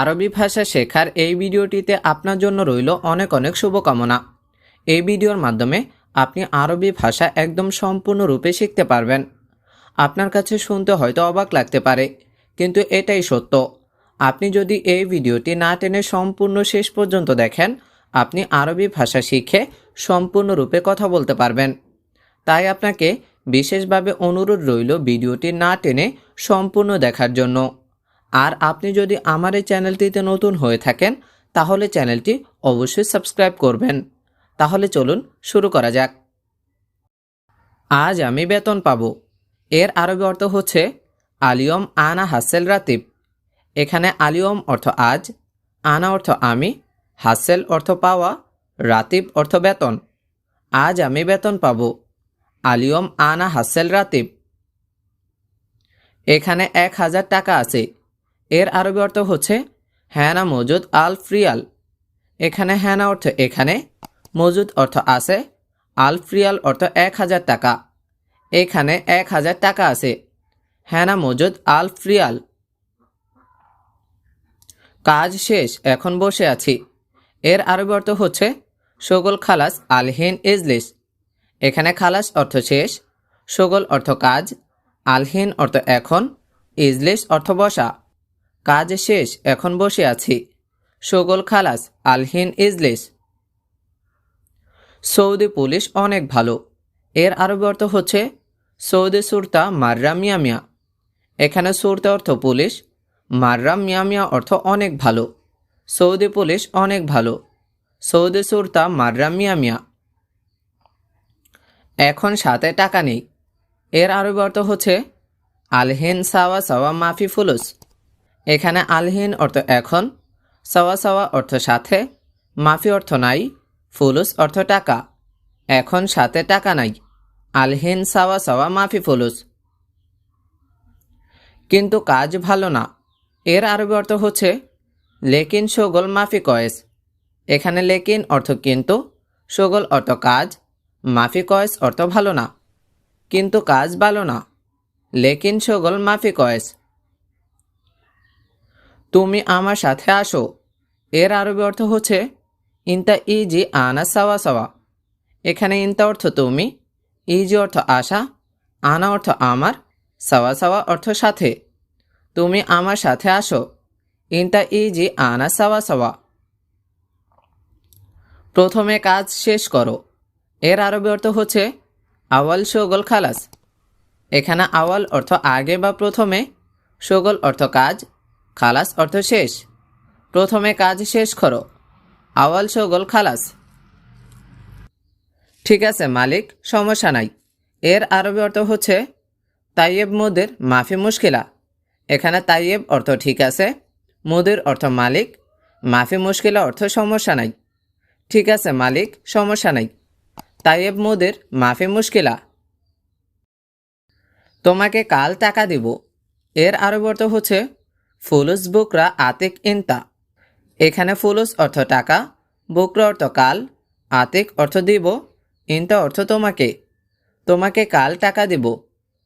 আরবি ভাষা শেখার এই ভিডিওটিতে আপনার জন্য রইল অনেক অনেক শুভকামনা। এই ভিডিওর মাধ্যমে আপনি আরবি ভাষা একদম সম্পূর্ণরূপে শিখতে পারবেন। আপনার কাছে শুনতে হয়তো অবাক লাগতে পারে, কিন্তু এটাই সত্য। আপনি যদি এই ভিডিওটি না টেনে সম্পূর্ণ শেষ পর্যন্ত দেখেন, আপনি আরবি ভাষা শিখে সম্পূর্ণরূপে কথা বলতে পারবেন। তাই আপনাকে বিশেষভাবে অনুরোধ রইল ভিডিওটি না টেনে সম্পূর্ণ দেখার জন্য। আর আপনি যদি আমার এই চ্যানেলটিতে নতুন হয়ে থাকেন, তাহলে চ্যানেলটি অবশ্যই সাবস্ক্রাইব করবেন। তাহলে চলুন শুরু করা যাক। আজ আমি বেতন পাব। এর আরবি অর্থ হচ্ছে, আলিয়ম আনা হাসেল রাতিব। এখানে আলিয়ম অর্থ আজ, আনা অর্থ আমি, হাসেল অর্থ পাওয়া, রাতিব অর্থ বেতন। আজ আমি বেতন পাব, আলিয়ম আনা হাসেল রাতিব। এখানে এক হাজার টাকা আছে। এর আরবি অর্থ হচ্ছে হ্যানা মজুদ আল ফ্রিয়াল। এখানে হ্যানা অর্থ এখানে, মজুদ অর্থ আছে, আল ফ্রিয়াল অর্থ এক হাজার টাকা। এখানে এক হাজার টাকা আছে, হ্যানা মজুদ আল ফ্রিয়াল। কাজ শেষ, এখন বসে আছি। এর আরবি অর্থ হচ্ছে সগল খালাস আলহিন ইজলিস। এখানে খালাস অর্থ শেষ, সগল অর্থ কাজ আলহিন অর্থ এখন, ইজলিস অর্থ বসা। কাজ শেষ, এখন বসে আছি। সগল খালাস, আলহিন ইজলিস। সৌদি পুলিশ অনেক ভালো। এর আরবি অর্থ হচ্ছে, সৌদি সুরতা মাররা মিয়া মিয়া। এখানে সুরতা অর্থ পুলিশ, মাররা মিয়া মিয়া অর্থ অনেক ভালো। সৌদি পুলিশ অনেক ভালো। সৌদি সুরতা মাররা মিয়া মিয়া। এখন সাথে টাকা নেই। এর আরবি অর্থ হচ্ছে, আলহেন সাওয়া সাওয়া মাফি ফুলুস। এখানে আলহীন অর্থ এখন, সাওয়া সাওয়া অর্থ সাথে, মাফি অর্থ নাই, ফুলুস অর্থ টাকা। এখন সাথে টাকা নাই, আলহিন সাওয়া সাওয়া মাফি ফুলুস। কিন্তু কাজ ভালো না, এর আরবি অর্থ হচ্ছে, লেকিন সগল মাফি কয়েস। এখানে লেকিন অর্থ কিন্তু, সগল অর্থ কাজ, মাফি কয়েস অর্থ ভালো না। কিন্তু কাজ ভালো না, লেকিন সগল মাফি কয়েস। তুমি আমার সাথে আসো। এর আরবি অর্থ হচ্ছে, ইনতা ইজি আনা সাওয়া সাওয়া। এখানে ইনতা অর্থ তুমি, ইজি অর্থ আশা আনা অর্থ আমার, সাওয়া সাওয়া অর্থ সাথে। তুমি আমার সাথে আসো। ইনতা ইজি আনা সাওয়া সাওয়া। প্রথমে কাজ শেষ করো। এর আরবি অর্থ হচ্ছে, আওয়াল শোগল খালাস। এখানে আওয়াল অর্থ আগে বা প্রথমে, শোগল অর্থ কাজ খালাস অর্থ শেষ। প্রথমে কাজ শেষ করো। আওয়াল শোগল খালাস। ঠিক আছে, মালিক, সমস্যা নাই। এর আরবি অর্থ হচ্ছে, তাইয়েব মুদের মাফি মুশকিলা। এখানে তাইয়েব অর্থ ঠিক আছে, মুদের অর্থ মালিক, মাফি মুশকিলা অর্থ সমস্যা নাই। ঠিক আছে, মালিক, সমস্যা নাই। তাইয়েব মুদের মাফি মুশকিলা। তোমাকে কাল টাকা দিব। এর আরবি অর্থ হচ্ছে ফুলুস বুকরা আতিক ইনতা। এখানে ফুলুস অর্থ টাকা, বুকরা অর্থ কাল, আতিক অর্থ দিব, ইনতা অর্থ তোমাকে। তোমাকে কাল টাকা দিব,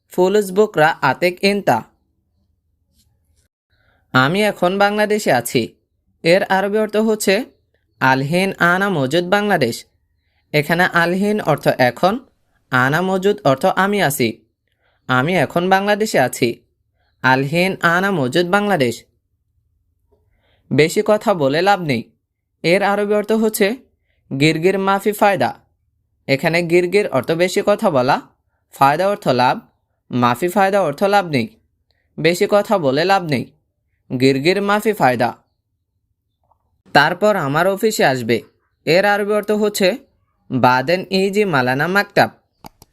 ফুলুস বুকরা আতিক ইনতা। আমি এখন বাংলাদেশে আছি। এর আরবি অর্থ হচ্ছে, আলহিন আনা মজুদ বাংলাদেশ। এখানে আলহিন অর্থ এখন, আনা মজুদ অর্থ আমি আছি। আমি এখন বাংলাদেশে আছি। আলহিন আনা মজুদ বাংলাদেশ। বেশি কথা বলে লাভ নেই। এর আরবি অর্থ হচ্ছে, গিরগির মাফি ফায়দা। এখানে গিরগির অর্থ বেশি কথা বলা, ফায়দা অর্থ লাভ, মাফি ফায়দা অর্থ লাভ নেই। বেশি কথা বলে লাভ নেই, গিরগির মাফি ফায়দা। তারপর আমার অফিসে আসবে। এর আরবি অর্থ হচ্ছে, বাদেন ইজি মালানা মাকটাব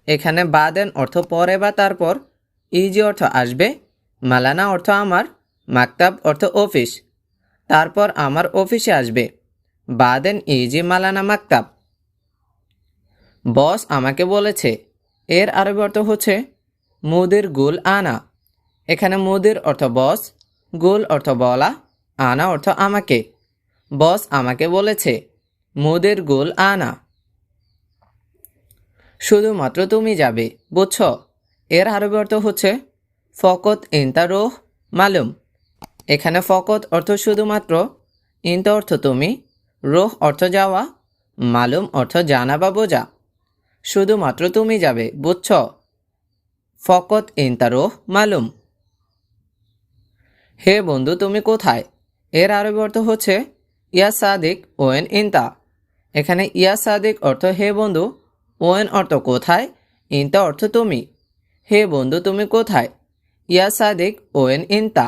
এখানে বাদেন অর্থ পরে বা তারপর, ইজি অর্থ আসবে মালানা অর্থ আমার, মাকতাব অর্থ অফিস। তারপর আমার অফিসে আসবে। বা বাদেন ইজি মালানা মাকতাব। বস আমাকে বলেছে, এর আরবি অর্থ হচ্ছে, মুদির গুল আনা। এখানে মুদির অর্থ বস, গুল অর্থ বলা, আনা অর্থ আমাকে। বস আমাকে বলেছে, মুদির গুল আনা। শুধুমাত্র তুমি যাবে, বুঝছ? এর আরবি অর্থ হচ্ছে ফকত ইন্তা রোহ মালুম। এখানে ফকত অর্থ শুধুমাত্র, ইন্ত অর্থ তুমি, রোহ অর্থ যাওয়া, মালুম অর্থ জানা বা বোঝা। শুধুমাত্র তুমি যাবে, বুঝছ? ফকত ইন্তা রোহ মালুম। হে বন্ধু, তুমি কোথায়? এর আরবি অর্থ হচ্ছে, ইয়া সাদিক ওয়েন ইন্তা। এখানে ইয়া সাদিক অর্থ, হে বন্ধু, ওয়েন অর্থ কোথায়, ইন্তা অর্থ তুমি। হে বন্ধু, তুমি কোথায়? ইয়া সাদিক ওয়েন ইন্তা।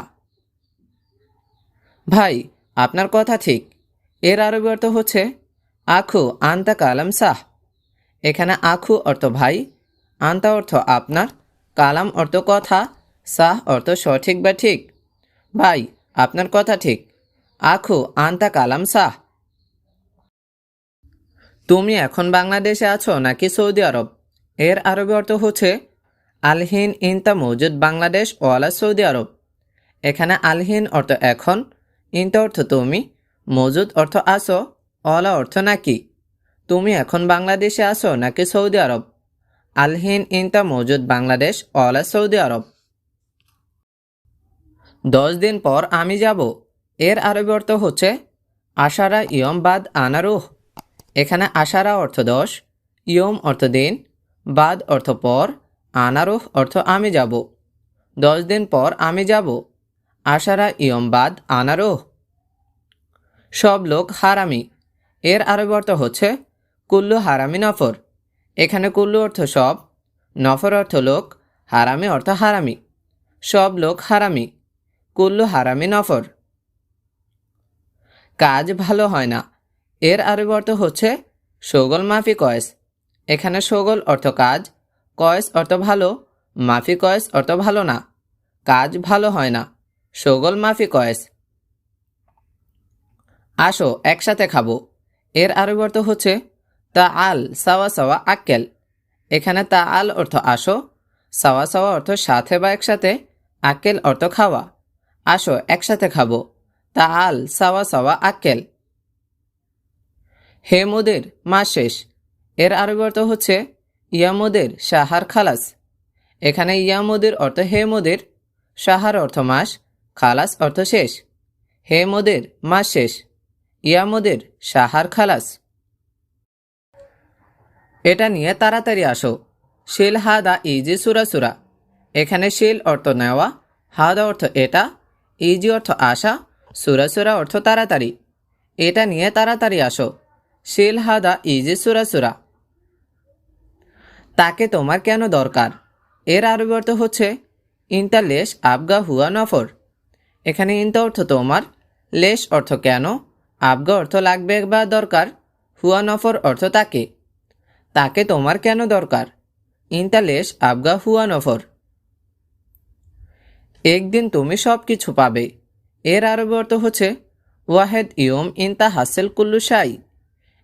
ভাই, আপনার কথা ঠিক। এর আরবি অর্থ হচ্ছে, আখু আন্তা কালাম সাহ। এখানে আখু অর্থ ভাই আন্তা অর্থ আপনার কালাম অর্থ কথা সাহ অর্থ সঠিক বা ঠিক ভাই, আপনার কথা ঠিক। আখু আন্তা কালাম সাহ। তুমি এখন বাংলাদেশে আছো নাকি সৌদি আরব? এর আরবি অর্থ হচ্ছে আলহিন ইনতা মৌজুদ বাংলাদেশ ওয়ালা সৌদি আরব। এখানে আলহিন অর্থ এখন ইন ইনতা অর্থ তুমি, মজুদ অর্থ আসো, অলা অর্থ নাকি। তুমি এখন বাংলাদেশে আসো নাকি সৌদি আরব? আলহিন ইনতা মজুদ বাংলাদেশ অলা সৌদি আরব। দশ দিন পর আমি যাব। এর আরবি অর্থ হচ্ছে, আশারা ইয়ম বাদ আনারুহ। এখানে আশারা অর্থ দশ, ইয়ম অর্থ দিন, বাদ অর্থ পর আনারুহ অর্থ আমি যাব। দশ দিন পর আমি যাব। আশারা, ইয়ম, বাদ, আনারুহ। সব লোক হারামি। এর আরবি অর্থ হচ্ছে কুল্লু হারামি নফর। এখানে কুল্লু অর্থ সব, নফর অর্থ লোক, হারামি অর্থ হারামি। সব লোক হারামি, কুল্লু হারামি নফর। কাজ ভালো হয় না। এর আরবি অর্থ হচ্ছে সগল মাফি কয়েস এখানে সগল অর্থ কাজ কয়েস অর্থ ভালো, মাফি কয়েস অর্থ ভালো না। কাজ ভালো হয় না, সগল মাফি কয়েস। আসো, একসাথে খাব। এর আরবি অর্থ হচ্ছে, তা আল সাওয়া সাওয়া আক্কেল। এখানে তা আল অর্থ আসো, সাওয়া সাওয়া অর্থ সাথে বা একসাথে, আক্কেল অর্থ খাওয়া। আসো, একসাথে খাব, তা আল সাওয়া সাওয়া আক্কেল। হে মোদের, মাস শেষ। এর আরবি অর্থ হচ্ছে ইয়ামোদের সাহার খালাস। এখানে ইয়ামোদের অর্থ হে মোদের সাহার অর্থ মাস, খালাস অর্থ শেষ। হে মোদের মাস শেষ, ইয়ামোদের সাহার খালাস। এটা নিয়ে তাড়াতাড়ি আসো। শিল হাদা ইজি সুরা সুরা। এখানে শিল অর্থ নেওয়া হাদা অর্থ এটা, ইজি অর্থ আসা, সুরা সুরা অর্থ তাড়াতাড়ি। এটা নিয়ে তাড়াতাড়ি আসো। শিল হাদা ইজি সুরা সুরা। তাকে তোমার কেন দরকার? এর আরবি অর্থ হচ্ছে ইন্তা লেশ আবগা হুয়া নফর। এখানে ইন্তা অর্থ তোমার, লেশ অর্থ কেন, আবগা অর্থ লাগবে বা দরকার, হুয়া নফর অর্থ তাকে। তাকে তোমার কেন দরকার? ইন্তা লেশ আবগা হুয়া নফর। একদিন তুমি সব কিছু পাবে। এর আরবি অর্থ হচ্ছে, ওয়াহেদ ইয়ম ইন্তা হাসেল কুল্লু সাই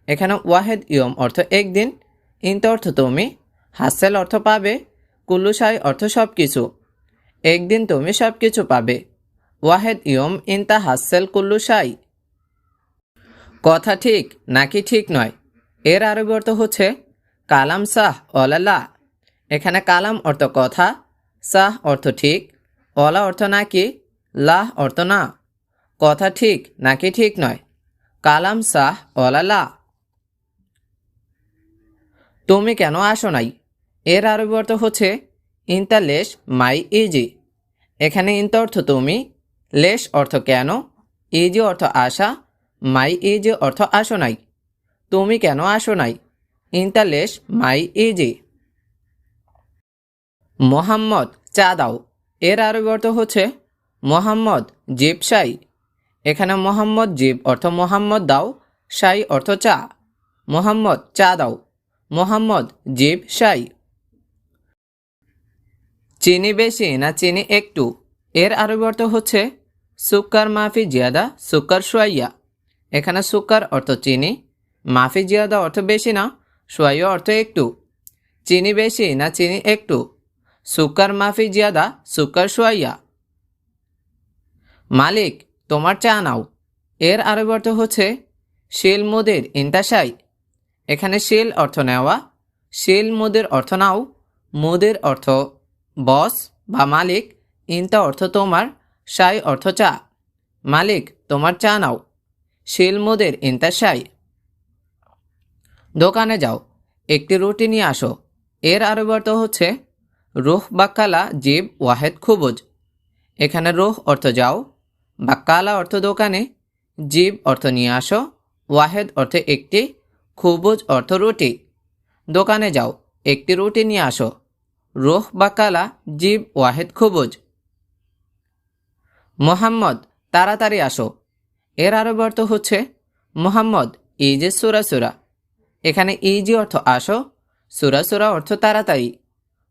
এখানে ওয়াহেদ ইয়ম অর্থ একদিন, ইন্তা অর্থ তুমি হাসেল অর্থ পাবে কুল্লু সাই অর্থ সব কিছু একদিন তুমি সব কিছু পাবে। ওয়াহেদ ইয়ম ইন্তা হাসেল কুল্লু সাই কথা ঠিক নাকি ঠিক নয়? এর আরবি অর্থ হচ্ছে, কালাম সাহ অলালা। এখানে কালাম অর্থ কথা, সাহ অর্থ ঠিক, অলা অর্থ নাকি, লাহ অর্থ না। কথা ঠিক নাকি ঠিক নয়? কালাম সাহ অলালা। তুমি কেন আসো নাই? এর আরবি অর্থ হচ্ছে, ইন্তা লেশ মাই ইজি। এখানে ইন্তা অর্থ তুমি, লেশ অর্থ কেন, ইজি অর্থ আশা, মাই ইজি অর্থ আসো নাই। তুমি কেন আসো নাই? ইন্তা লেশ মাই ইজি। মোহাম্মদ, চা দাও। এর আরবি অর্থ হচ্ছে, মোহাম্মদ জিপ সাই। এখানে মোহাম্মদ জিপ অর্থ মোহাম্মদ দাও। সাই অর্থ চা। মোহাম্মদ, চা দাও। মোহাম্মদ, জিব সাই। চিনি বেশি না চিনি একটু? এর আরবি অর্থ হচ্ছে সুক্কার মাফি জিয়াদা, সুক্কার সোয়াইয়া। এখানে সুক্কার অর্থ চিনি, মাফি জিয়াদা অর্থ বেশি না, সোয়াইয়া অর্থ একটু। চিনি বেশি না চিনি একটু? সুক্কার মাফি জিয়াদা, সুক্কার সোয়াইয়া। মালিক, তোমার চা নাও। এর আরবি অর্থ হচ্ছে শিল মুদের ইন্তাসাই এখানে শিল অর্থ নেওয়া, শিল মুদের অর্থ নাও, মুদের অর্থ বস বা মালিক ইনতা অর্থ তোমার, সাই অর্থ চা। মালিক, তোমার চা নাও। শিল ইনতা সাই। দোকানে যাও, একটি রুটি নিয়ে আসো। এর আরবি অর্থ হচ্ছে, রুহ বা কালা, জীব, ওয়াহেদ, খুবুজ। এখানে রুহ অর্থ যাও, বা কালা অর্থ দোকানে, জীব অর্থ নিয়ে আসো, ওয়াহেদ অর্থ একটি, খুবুজ অর্থ রুটি। দোকানে যাও, একটি রুটি নিয়ে আসো। রুহ বা কালা জীব ওয়াহেদ খুবুজ। মোহাম্মদ, তাড়াতাড়ি আসো। এর আরবি অর্থ হচ্ছে, মোহাম্মদ, ইজে সুরা সুরা। এখানে ইজি অর্থ আসো, সুরা সুরা অর্থ তাড়াতাড়ি।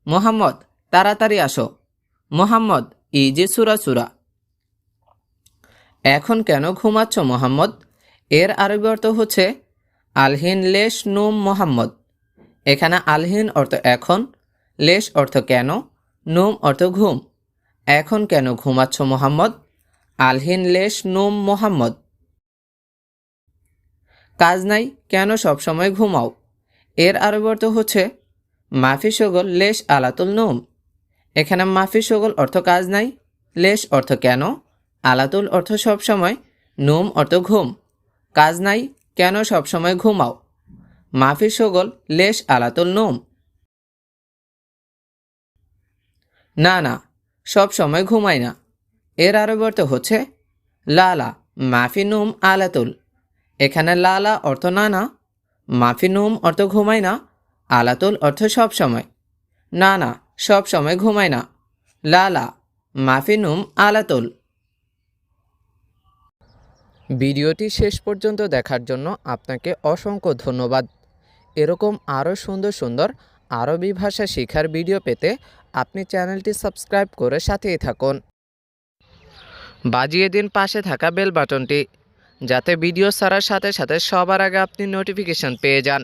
মোহাম্মদ, তাড়াতাড়ি আসো। মোহাম্মদ, ইজে সুরা সুরা। এখন কেন ঘুমাচ্ছ মোহাম্মদ? এর আরবি অর্থ হচ্ছে, আলহিন লেশ নুম মোহাম্মদ। এখানে আলহিন অর্থ এখন লেশ অর্থ কেন, নুম অর্থ ঘুম। এখন কেন ঘুমাচ্ছ মোহাম্মদ? আলহিন লেশ, নুম, মোহাম্মদ। কাজ নাই, কেন সবসময় ঘুমাও? এর আরবি অর্থ হচ্ছে, মাফি সগল, লেশ, আলাতুল নুম। এখানে মাফি সগল অর্থ কাজ নাই, লেশ অর্থ কেন, আলাতুল অর্থ সবসময় নুম অর্থ ঘুম। কাজ নাই, কেন সবসময় ঘুমাও? মাফি সগল, লেশ, আলাতুল নুম। না না, সব সময় ঘুমাই না। এর আরবি অর্থ হচ্ছে, লালা, মাফি নুম আলাতুল। এখানে লালা অর্থ না না, মাফি নুম অর্থ ঘুমাই না, আলাতুল অর্থ সব সময়। না না, সব সময় ঘুমাই না, লালা, মাফি নুম আলাতুল। ভিডিওটি শেষ পর্যন্ত দেখার জন্য আপনাকে অসংখ্য ধন্যবাদ। এরকম আরও সুন্দর সুন্দর, আরবি ভাষা শেখার ভিডিও পেতে আপনি চ্যানেলটি সাবস্ক্রাইব করে সাথেই থাকুন। বাজিয়ে দিন পাশে থাকা বেল বাটনটি, যাতে ভিডিও ছাড়ার সাথে সাথে সবার আগে আপনি নোটিফিকেশন পেয়ে যান।